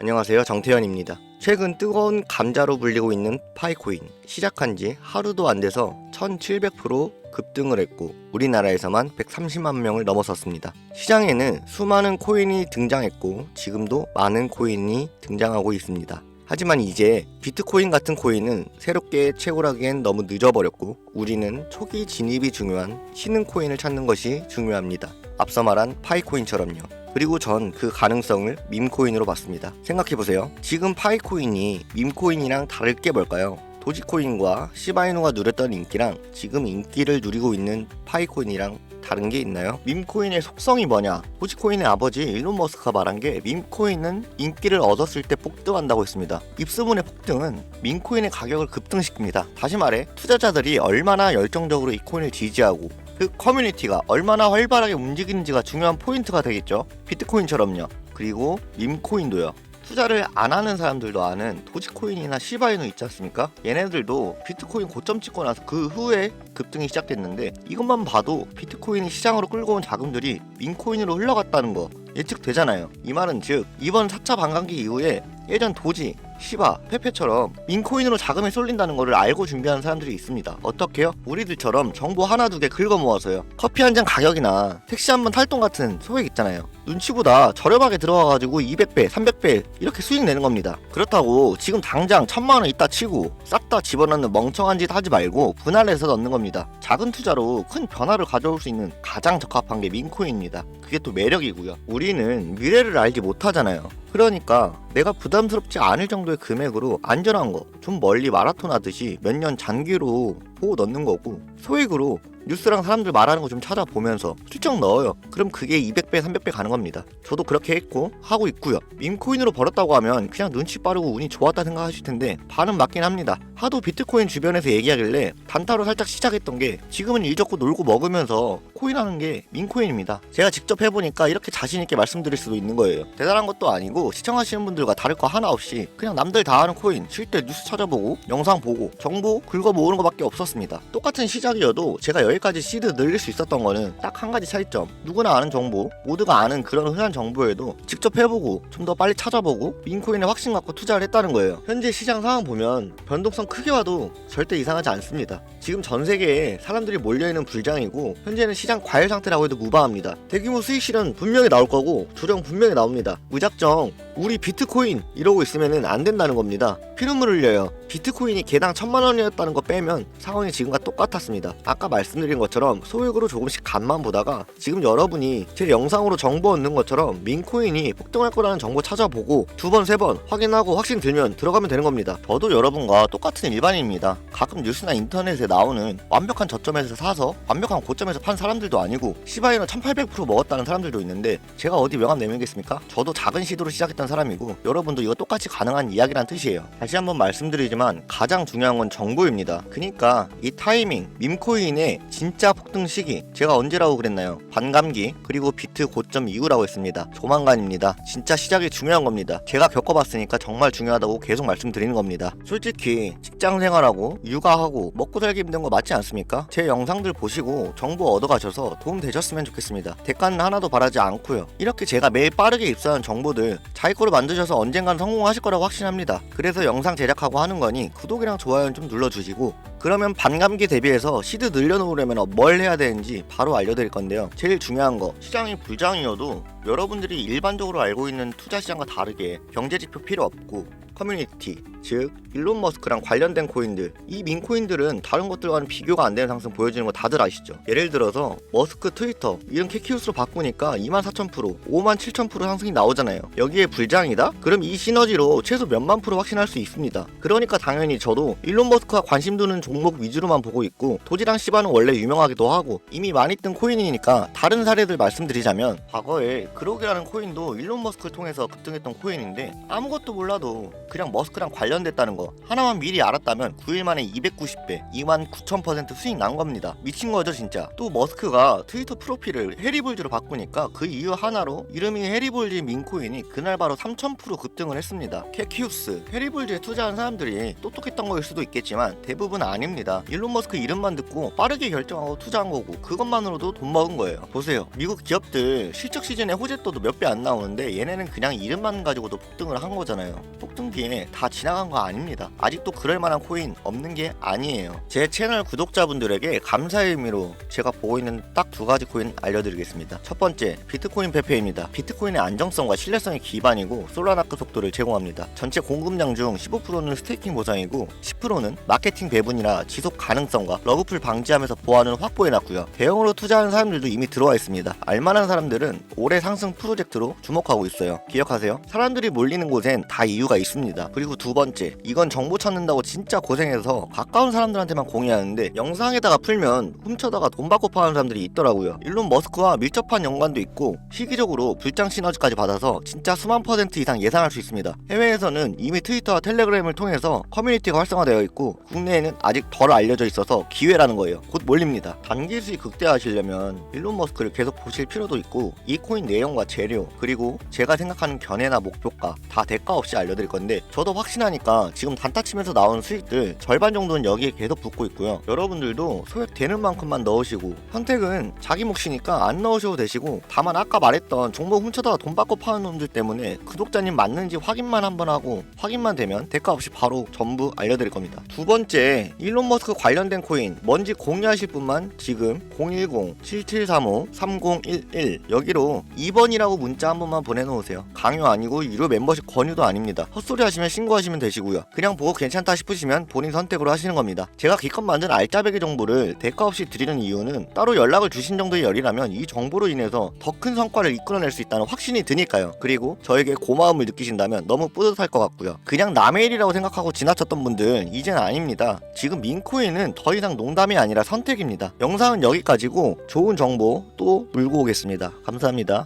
안녕하세요 정태현입니다. 최근 뜨거운 감자로 불리고 있는 파이코인 시작한 지 하루도 안 돼서 1700% 급등을 했고 우리나라에서만 130만 명을 넘어섰습니다. 시장에는 수많은 코인이 등장했고 지금도 많은 코인이 등장하고 있습니다. 하지만 이제 비트코인 같은 코인은 새롭게 채굴하기엔 너무 늦어버렸고 우리는 초기 진입이 중요한 신흥 코인을 찾는 것이 중요합니다. 앞서 말한 파이코인처럼요. 그리고 전 그 가능성을 밈코인으로 봤습니다. 생각해보세요. 지금 파이코인이 밈코인이랑 다를 게 뭘까요? 도지코인과 시바이누가 누렸던 인기랑 지금 인기를 누리고 있는 파이코인이랑 다른 게 있나요? 밈코인의 속성이 뭐냐? 도지코인의 아버지 일론 머스크가 말한 게 밈코인은 인기를 얻었을 때 폭등한다고 했습니다. 입소문의 폭등은 밈코인의 가격을 급등시킵니다. 다시 말해 투자자들이 얼마나 열정적으로 이 코인을 지지하고 그 커뮤니티가 얼마나 활발하게 움직이는지가 중요한 포인트가 되겠죠. 비트코인처럼요. 그리고 밈코인도요. 투자를 안 하는 사람들도 아는 도지코인이나 시바이누 있지 않습니까? 얘네들도 비트코인 고점 찍고 나서 그 후에 급등이 시작됐는데 이것만 봐도 비트코인이 시장으로 끌고 온 자금들이 민코인으로 흘러갔다는 거 예측되잖아요. 이 말은 즉 이번 4차 반감기 이후에 예전 도지, 시바, 페페처럼 민코인으로 자금이 쏠린다는 것을 알고 준비하는 사람들이 있습니다. 어떻게요? 우리들처럼 정보 하나 두 개 긁어 모아서요. 커피 한 잔 가격이나 택시 한 번 탈동 같은 소액 있잖아요. 눈치보다 저렴하게 들어가가지고 200배, 300배 이렇게 수익 내는 겁니다. 그렇다고 지금 당장 천만 원 있다 치고 싹 다 집어넣는 멍청한 짓 하지 말고 분할해서 넣는 겁니다. 작은 투자로 큰 변화를 가져올 수 있는 가장 적합한 게 민코인입니다. 그게 또 매력이고요. 우리는 미래를 알지 못하잖아요. 그러니까 내가 부담스럽지 않을 정도의 금액으로 안전한 거 좀 멀리 마라톤 하듯이 몇 년 장기로 보고 넣는 거고 소액으로 뉴스랑 사람들 말하는 거 좀 찾아보면서 슬쩍 넣어요. 그럼 그게 200배, 300배 가는 겁니다. 저도 그렇게 했고 하고 있고요. 밈코인으로 벌었다고 하면 그냥 눈치 빠르고 운이 좋았다 생각하실 텐데 반은 맞긴 합니다. 하도 비트코인 주변에서 얘기하길래 단타로 살짝 시작했던 게 지금은 일 적고 놀고 먹으면서 코인하는 게 민코인입니다. 제가 직접 해보니까 이렇게 자신 있게 말씀드릴 수도 있는 거예요. 대단한 것도 아니고 시청하시는 분들과 다를 거 하나 없이 그냥 남들 다 하는 코인 실제 뉴스 찾아보고 영상 보고 정보 긁어 모으는 것밖에 없었습니다. 똑같은 시작이어도 제가 여기까지 시드 늘릴 수 있었던 거는 딱 한 가지 차이점. 누구나 아는 정보, 모두가 아는 그런 흔한 정보에도 직접 해보고 좀 더 빨리 찾아보고 민코인에 확신 갖고 투자를 했다는 거예요. 현재 시장 상황 보면 변동성 크게 와도 절대 이상하지 않습니다. 지금 전 세계에 사람들이 몰려있는 불장이고 현재는 시장 과열 상태라고 해도 무방합니다. 대규모 수익 실현 분명히 나올 거고 조정 분명히 나옵니다. 무작정 우리 비트코인 이러고 있으면 안 된다는 겁니다. 피눈물 흘려요. 비트코인이 개당 천만 원이었다는 거 빼면 상황이 지금과 똑같았습니다. 아까 말씀드린 것처럼 소액으로 조금씩 간만 보다가 지금 여러분이 제 영상으로 정보 얻는 것처럼 민코인이 폭등할 거라는 정보 찾아보고 두 번, 세 번 확인하고 확신 들면 들어가면 되는 겁니다. 저도 여러분과 똑같은 일반인입니다. 가끔 뉴스나 인터넷에 나오는 완벽한 저점에서 사서 완벽한 고점에서 판 사람들도 아니고 시바이너 1800% 먹었다는 사람들도 있는데 제가 어디 명함 내밀겠습니까? 저도 작은 시도로 시작했던 사람이고 여러분도 이거 똑같이 가능한 이야기란 뜻이에요. 다시 한번 말씀드리지만 가장 중요한 건 정보입니다. 그니까 이 타이밍, 밈코인의 진짜 폭등 시기 제가 언제라고 그랬나요? 반감기 그리고 비트 고점 이후라고 했습니다. 조만간입니다. 진짜 시작이 중요한 겁니다. 제가 겪어봤으니까 정말 중요하다고 계속 말씀드리는 겁니다. 솔직히 직장 생활하고 육아하고 먹고 살기 힘든 거 맞지 않습니까? 제 영상들 보시고 정보 얻어가셔서 도움 되셨으면 좋겠습니다. 대가는 하나도 바라지 않고요. 이렇게 제가 매일 빠르게 입수한 정보들 자기 거로 만드셔서 언젠간 성공하실 거라고 확신합니다. 그래서 영상 제작하고 하는 거니 구독이랑 좋아요는 좀 눌러주시고 그러면 반감기 대비해서 시드 늘려놓으려면 뭘 해야 되는지 바로 알려드릴 건데요. 제일 중요한 거 시장이 불장이어도 여러분들이 일반적으로 알고 있는 투자 시장과 다르게 경제 지표 필요 없고 커뮤니티 즉 일론 머스크랑 관련된 코인들. 이 민코인들은 다른 것들과는 비교가 안 되는 상승 보여주는 거 다들 아시죠? 예를 들어서 머스크 트위터. 이름 캐키우스로 바꾸니까 24,000% 57,000% 상승이 나오잖아요. 여기에 불장이다? 그럼 이 시너지로 최소 몇만 프로 확신할 수 있습니다. 그러니까 당연히 저도 일론 머스크가 관심 두는 종목 위주로만 보고 있고 도지랑 시바는 원래 유명하기도 하고 이미 많이 뜬 코인이니까 다른 사례들 말씀드리자면 과거에 그로기라는 코인도 일론 머스크를 통해서 급등했던 코인인데 아무것도 몰라도 그냥 머스크랑 관련됐다는 거 하나만 미리 알았다면 9일 만에 290배 2만 9천% 수익 난 겁니다. 미친 거죠 진짜? 또 머스크가 트위터 프로필을 해리볼즈로 바꾸니까 그 이유 하나로 이름이 해리볼즈인 민코인이 그날 바로 3000% 급등을 했습니다. 캐키우스 해리볼즈에 투자한 사람들이 똑똑했던 거일 수도 있겠지만 대부분 아닙니다. 일론 머스크 이름만 듣고 빠르게 결정하고 투자한 거고 그것만으로도 돈 먹은 거예요. 보세요. 미국 기업들 실적 시즌에 호재도도 몇 배 안 나오는데 얘네는 그냥 이름만 가지고도 폭등을 한 거잖아요. 폭등 기에 다 지나간 거 아닙니다. 아직도 그럴 만한 코인 없는 게 아니에요. 제 채널 구독자분들에게 감사의 의미로 제가 보고 있는 딱 두 가지 코인 알려드리겠습니다. 첫 번째 비트코인 페페입니다. 비트코인의 안정성과 신뢰성이 기반이고 솔라나크 속도를 제공합니다. 전체 공급량 중 15%는 스테이킹 보상이고 10%는 마케팅 배분이나 지속 가능성과 러브풀 방지하면서 보안을 확보해놨고요. 대형으로 투자하는 사람들도 이미 들어와 있습니다. 알만한 사람들은 올해 상승 프로젝트로 주목하고 있어요. 기억하세요? 사람들이 몰리는 곳엔 다 이유가 있습니다 그리고 두 번째 이건 정보 찾는다고 진짜 고생해서 가까운 사람들한테만 공유하는데 영상에다가 풀면 훔쳐다가 돈 받고 파는 사람들이 있더라고요. 일론 머스크와 밀접한 연관도 있고 시기적으로 불장 시너지까지 받아서 진짜 수만 퍼센트 이상 예상할 수 있습니다. 해외에서는 이미 트위터와 텔레그램을 통해서 커뮤니티가 활성화되어 있고 국내에는 아직 덜 알려져 있어서 기회라는 거예요. 곧 몰립니다. 단기 수익 극대화하시려면 일론 머스크를 계속 보실 필요도 있고 이 코인 내용과 재료 그리고 제가 생각하는 견해나 목표가 다 대가 없이 알려드릴 건데 저도 확신하니까 지금 단타 치면서 나오는 수익들 절반 정도는 여기에 계속 붙고 있고요. 여러분들도 소액되는 만큼만 넣으시고 선택은 자기 몫이니까 안 넣으셔도 되시고 다만 아까 말했던 종목 훔쳐다가 돈 받고 파는 놈들 때문에 구독자님 맞는지 확인만 한번 하고 확인만 되면 대가 없이 바로 전부 알려드릴 겁니다. 두 번째 일론 머스크 관련된 코인 뭔지 공유하실 분만 지금 010-7735-3011 여기로 2번이라고 문자 한 번만 보내놓으세요. 강요 아니고 유료 멤버십 권유도 아닙니다. 헛소리 하시면 신고하시면 되시고요. 그냥 보고 괜찮다 싶으시면 본인 선택으로 하시는 겁니다. 제가 기껏 만든 알짜배기 정보를 대가 없이 드리는 이유는 따로 연락을 주신 정도의 열이라면 이 정보로 인해서 더 큰 성과를 이끌어낼 수 있다는 확신이 드니까요. 그리고 저에게 고마움을 느끼신다면 너무 뿌듯할 것 같고요. 그냥 남의 일이라고 생각하고 지나쳤던 분들 이젠 아닙니다. 지금 민코인은 더 이상 농담이 아니라 선택입니다. 영상은 여기까지고 좋은 정보 또 물고 오겠습니다. 감사합니다